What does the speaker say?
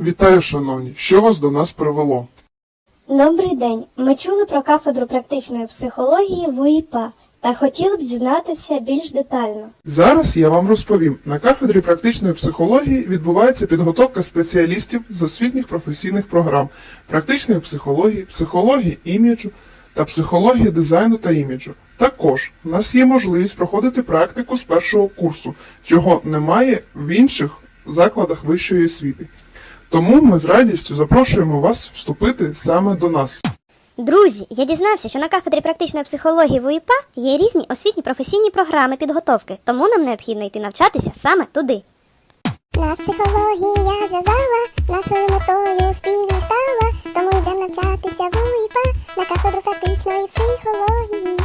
Вітаю, шановні! Що вас до нас привело? Добрий день. Ми чули про кафедру практичної психології в УІПА та хотіли б дізнатися більш детально. Зараз я вам розповім. На кафедрі практичної психології відбувається підготовка спеціалістів з освітніх професійних програм практичної психології, психології іміджу та психології дизайну та іміджу. Також у нас є можливість проходити практику з першого курсу, чого немає в інших закладах вищої освіти. Тому ми з радістю запрошуємо вас вступити саме до нас. Друзі, я дізнався, що на кафедрі практичної психології в УІПА є різні освітні професійні програми підготовки, тому нам необхідно йти навчатися саме туди. Нас психологія зв'язала, нашою метою спільно стала, тому йдемо навчатися в УІПА на кафедру практичної психології.